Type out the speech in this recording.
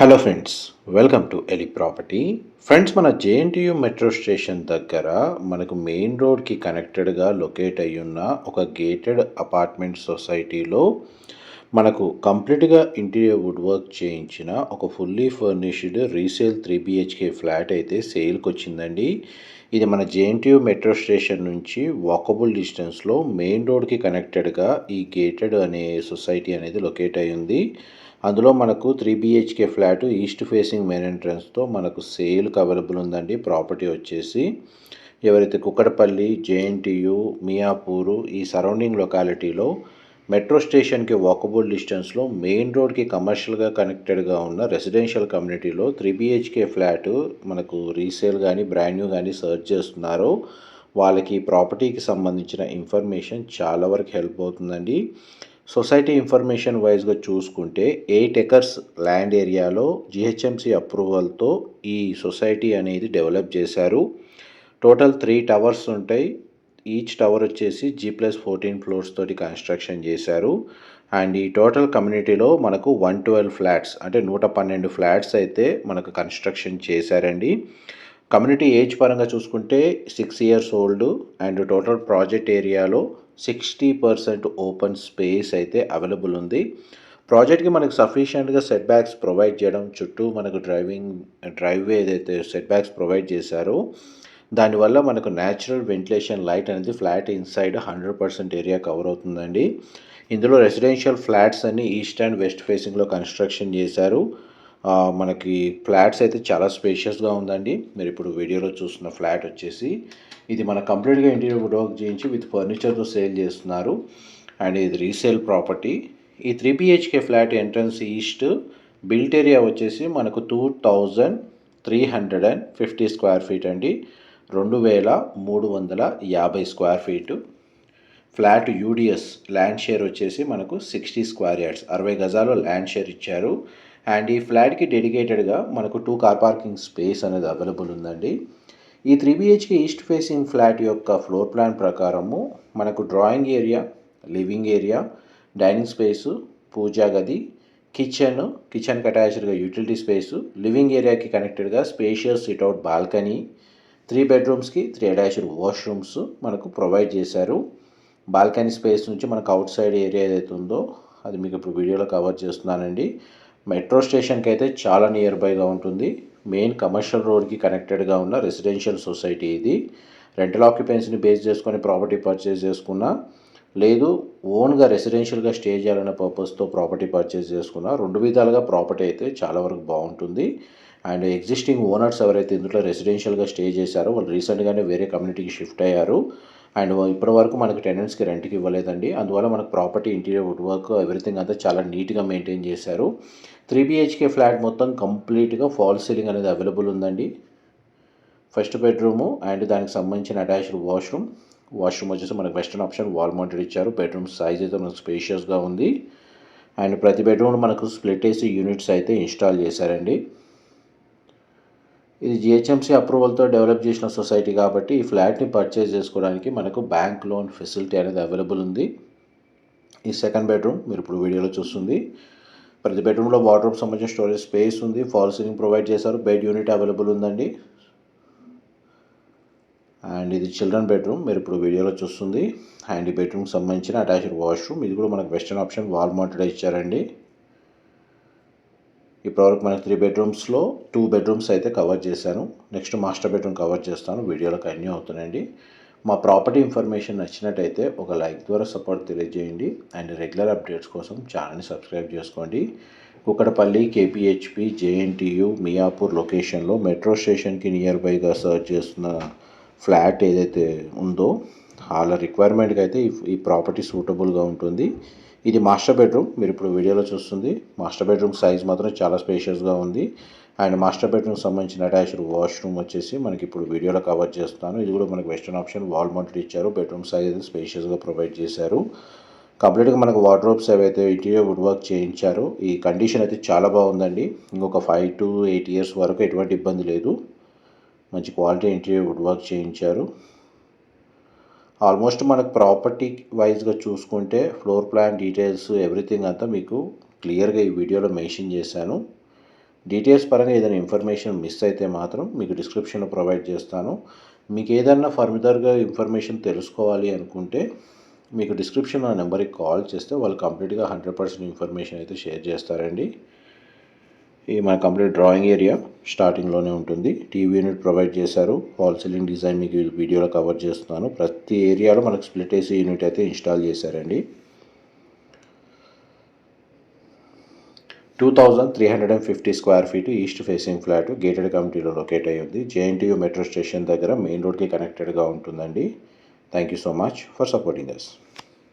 Hello friends welcome to ఎలి property friends మన JNTU metro station దగ్గర మనకు మెయిన్ రోడ్కి కనెక్టెడ్గా లొకేట్ అయ్యున్న ఉన్న ఒక గేటెడ్ అపార్ట్మెంట్ సొసైటీలో మనకు కంప్లీట్గా ఇంటీరియర్ వుడ్ వర్క్ చేయించిన ఒక fully furnished resale three BHK flat అయితే సేల్కి వచ్చిందండి ఇది మన జేఎన్టీయూ మెట్రో స్టేషన్ నుంచి వాకబుల్ డిస్టెన్స్లో మెయిన్ రోడ్కి కనెక్టెడ్గా ఈ గేటెడ్ అనే సొసైటీ అనేది లొకేట్ అయ్యింది. ఉంది అందులో మనకు three BHK flat east facing main ఎంట్రన్స్తో మనకు సేల్కి అవైలబుల్ ఉందండి. ప్రాపర్టీ వచ్చేసి ఎవరైతే కుక్కడపల్లి జేఎన్టీయు మియాపూరు ఈ సరౌండింగ్ లొకాలిటీలో మెట్రో స్టేషన్కి వాకబుల్ డిస్టెన్స్లో మెయిన్ రోడ్కి కమర్షియల్గా కనెక్టెడ్గా ఉన్న రెసిడెన్షియల్ కమ్యూనిటీలో త్రీ బిహెచ్కే ఫ్లాట్ మనకు రీసేల్ కానీ బ్రాండ్ న్యూ కానీ సర్చ్ చేస్తున్నారో. వాళ్ళకి ప్రాపర్టీకి సంబంధించిన ఇన్ఫర్మేషన్ చాలా వరకు హెల్ప్ అవుతుందండి. సొసైటీ ఇన్ఫర్మేషన్ వైజ్గా చూసుకుంటే ఎయిట్ ఎకర్స్ ల్యాండ్ ఏరియాలో జిహెచ్ఎంసీ అప్రూవల్తో ఈ సొసైటీ అనేది డెవలప్ చేశారు. టోటల్ త్రీ టవర్స్ ఉంటాయి. ఈచ్ టవర్ వచ్చేసి జీ ప్లస్ ఫోర్టీన్ ఫ్లోర్స్ తోటి కన్స్ట్రక్షన్ చేశారు. అండ్ ఈ టోటల్ కమ్యూనిటీలో మనకు వన్ ట్వెల్వ్ ఫ్లాట్స్ అంటే నూట పన్నెండు ఫ్లాట్స్ అయితే మనకు కన్స్ట్రక్షన్ చేశారండి. కమ్యూనిటీ ఏజ్ పరంగా చూసుకుంటే six years old and total project ఏరియాలో సిక్స్టీ పర్సెంట్ ఓపెన్ స్పేస్ అయితే అవైలబుల్ ఉంది. ప్రాజెక్ట్కి మనకు సఫిషియెంట్గా సెట్ బ్యాక్స్ ప్రొవైడ్ చేయడం చుట్టూ మనకు డ్రైవింగ్ డ్రైవ్వే ఏదైతే సెట్ బ్యాక్స్ ప్రొవైడ్ చేశారో దానివల్ల మనకు న్యాచురల్ వెంటిలేషన్ లైట్ అనేది flat inside hundred percent area cover అవుతుందండి. ఇందులో రెసిడెన్షియల్ ఫ్లాట్స్ అన్ని ఈస్ట్ అండ్ వెస్ట్ ఫేసింగ్లో కన్స్ట్రక్షన్ చేశారు. మనకి ఫ్లాట్స్ అయితే చాలా స్పేషియస్గా ఉందండి. మీరు ఇప్పుడు వీడియోలో చూస్తున్న ఫ్లాట్ వచ్చేసి ఇది మన కంప్లీట్గా ఇంటీరియర్ వర్క్ చేయించి విత్ ఫర్నిచర్తో సేల్ చేస్తున్నారు. అండ్ ఇది రీసేల్ ప్రాపర్టీ ఈ three BHK flat entrance east built area వచ్చేసి మనకు two thousand three hundred and fifty square feet అండి. రెండు వేల మూడు వందల యాభై square feet flat UDS land share వచ్చేసి మనకు సిక్స్టీ స్క్వేర్ యార్డ్స్ అరవై గజాలు ల్యాండ్ షేర్ ఇచ్చారు. అండ్ ఈ ఫ్లాట్కి డెడికేటెడ్గా మనకు టూ కార్ పార్కింగ్ స్పేస్ అనేది అవైలబుల్ ఉందండి. ఈ three BHK east facing flat యొక్క ఫ్లోర్ ప్లాన్ ప్రకారము మనకు drawing area living area dining space పూజా గది కిచెన్ కిచెన్కి అటాచ్డ్గా యూటిలిటీ స్పేసు లివింగ్ ఏరియాకి కనెక్టెడ్గా spacious sit out balcony three బెడ్రూమ్స్కి three attached washrooms మనకు ప్రొవైడ్ చేశారు. బాల్కనీ స్పేస్ నుంచి మనకు అవుట్ సైడ్ ఏరియా ఏదైతే ఉందో అది మీకు ఇప్పుడు వీడియోలో కవర్ చేస్తున్నానండి. మెట్రో స్టేషన్కి అయితే చాలా నియర్ బైగా ఉంటుంది. మెయిన్ కమర్షియల్ రోడ్కి కనెక్టెడ్గా ఉన్న రెసిడెన్షియల్ సొసైటీ ఇది. రెంటల్ ఆక్యుపెన్సీని బేస్ చేసుకొని ప్రాపర్టీ పర్చేస్ చేసుకున్న లేదు ఓన్గా రెసిడెన్షియల్గా స్టే చేయాలనే పర్పస్తో ప్రాపర్టీ పర్చేస్ చేసుకున్న రెండు విధాలుగా ప్రాపర్టీ అయితే చాలా వరకు బాగుంటుంది. అండ్ ఎగ్జిస్టింగ్ ఓనర్స్ ఎవరైతే ఇందులో రెసిడెన్షియల్గా స్టే చేశారో వాళ్ళు రీసెంట్గానే వేరే కమ్యూనిటీకి షిఫ్ట్ అయ్యారు. అండ్ ఇప్పటి వరకు మనకి టెనెంట్స్కి రెంట్కి ఇవ్వలేదండి. అందువల్ల మనకు property interior wood work everything అంతా చాలా నీట్గా మెయింటైన్ చేశారు. త్రీ బిహెచ్కే ఫ్లాట్ మొత్తం కంప్లీట్గా ఫాల్ సీలింగ్ అనేది అవైలబుల్ ఉందండి. ఫస్ట్ బెడ్రూము అండ్ దానికి సంబంధించిన అటాచ్డ్ వాష్రూమ్. వాష్రూమ్ వచ్చేసి మనకు వెస్టర్న్ ఆప్షన్ వాల్ మౌంటెడ్ ఇచ్చారు. బెడ్రూమ్ సైజ్ అయితే మనకు స్పేషియస్గా ఉంది. అండ్ ప్రతి బెడ్రూమ్ మనకు స్ప్లిట్ ఏసీ యూనిట్స్ అయితే ఇన్స్టాల్ చేశారండి. ఇది జిహెచ్ఎంసీ అప్రూవల్తో డెవలప్ చేసిన సొసైటీ కాబట్టి ఈ ఫ్లాట్ని పర్చేజ్ చేసుకోవడానికి మనకు బ్యాంక్ లోన్ ఫెసిలిటీ అనేది అవైలబుల్ ఉంది. ఈ సెకండ్ బెడ్రూమ్ మీరు ఇప్పుడు వీడియోలో చూస్తుంది. ప్రతి బెడ్రూమ్లో వాటర్ సంబంధించిన స్టోరేజ్ స్పేస్ ఉంది. ఫాల్ సీలింగ్ ప్రొవైడ్ చేశారు. బెడ్ యూనిట్ అవైలబుల్ ఉందండి. అండ్ ఇది చిల్డ్రన్ బెడ్రూమ్ మీరు ఇప్పుడు వీడియోలో చూస్తుంది. అండ్ ఈ బెడ్రూమ్కి సంబంధించిన అటాచ్డ్ వాష్రూమ్. ఇది కూడా మనకు వెస్టర్న్ ఆప్షన్. వాల్ మౌంటెడ్ ఇచ్చారండి. ఇప్పటివరకు మనకి త్రీ బెడ్రూమ్స్లో టూ బెడ్రూమ్స్ అయితే కవర్ చేశాను. నెక్స్ట్ మాస్టర్ బెడ్రూమ్ కవర్ చేస్తాను. వీడియోలో అన్నీ అవుతున్నాయండి. మా ప్రాపర్టీ ఇన్ఫర్మేషన్ నచ్చినట్టయితే ఒక లైక్ ద్వారా సపోర్ట్ తెలియజేయండి. అండ్ రెగ్యులర్ అప్డేట్స్ కోసం ఛానల్ని సబ్స్క్రైబ్ చేసుకోండి. కుక్కడపల్లి కేపీహెచ్పి జేఎన్టీయు మియాపూర్ లొకేషన్లో మెట్రో స్టేషన్కి నియర్ బైగా సర్చ్ చేస్తున్న ఫ్లాట్ ఏదైతే ఉందో వాళ్ళ రిక్వైర్మెంట్కి అయితే ఈ ప్రాపర్టీ సూటబుల్గా ఉంటుంది. ఇది మాస్టర్ బెడ్రూమ్ మీరు ఇప్పుడు వీడియోలో చూస్తుంది. మాస్టర్ బెడ్రూమ్ సైజ్ మాత్రం చాలా స్పేషియస్గా ఉంది. అండ్ మాస్టర్ బెడ్రూమ్ సంబంధించిన అటాచ్డ్ వాష్రూమ్ వచ్చేసి మనకి ఇప్పుడు వీడియోలో కవర్ చేస్తాను. ఇది కూడా మనకి వెస్టర్న్ ఆప్షన్ వాల్ మౌంటెడ్ ఇచ్చారు. బెడ్రూమ్ సైజ్ స్పేషియస్గా ప్రొవైడ్ చేశారు. కంప్లీట్గా మనకు వార్డ్రోబ్స్ ఏవైతే ఇంటీరియర్ వుడ్ వర్క్ చేయించారు ఈ కండిషన్ అయితే చాలా బాగుందండి. ఇంకొక ఫైవ్ టు ఎయిట్ ఇయర్స్ వరకు ఎటువంటి ఇబ్బంది లేదు. మంచి క్వాలిటీ ఇంటీరియర్ వుడ్ వర్క్ చేయించారు. ఆల్మోస్ట్ మనకు ప్రాపర్టీ వైజ్గా చూసుకుంటే ఫ్లోర్ ప్లాన్ డీటెయిల్స్ ఎవ్రీథింగ్ అంతా మీకు క్లియర్గా ఈ వీడియోలో మెన్షన్ చేశాను. డీటెయిల్స్ పరంగా ఏదైనా ఇన్ఫర్మేషన్ మిస్ అయితే మాత్రం మీకు డిస్క్రిప్షన్లో ప్రొవైడ్ చేస్తాను. మీకు ఏదన్నా ఫర్దర్గా ఇన్ఫర్మేషన్ తెలుసుకోవాలి అనుకుంటే మీకు డిస్క్రిప్షన్ ఆ నెంబర్కి కాల్ చేస్తే వాళ్ళు కంప్లీట్గా హండ్రెడ్ పర్సెంట్ ఇన్ఫర్మేషన్ అయితే షేర్ చేస్తారండి. ఇది మన కంప్లీట్ డ్రాయింగ్ ఏరియా స్టార్టింగ్లోనే ఉంటుంది. టీవీ యూనిట్ ప్రొవైడ్ చేశారు. హాల్ సీలింగ్ డిజైన్ మీకు వీడియోలో కవర్ చేస్తున్నాను. ప్రతి ఏరియాలో మనకు స్ప్లిట్ ఏసీ యూనిట్ అయితే ఇన్స్టాల్ చేశారండి. Two thousand three hundred and fifty square feet east facing flat gated కమిటీలో లొకేట్ అయ్యి ఉంది జేఎన్టీయూ మెట్రో స్టేషన్ దగ్గర మెయిన్ రోడ్కి కనెక్టెడ్గా ఉంటుందండి. Thank you so much for supporting us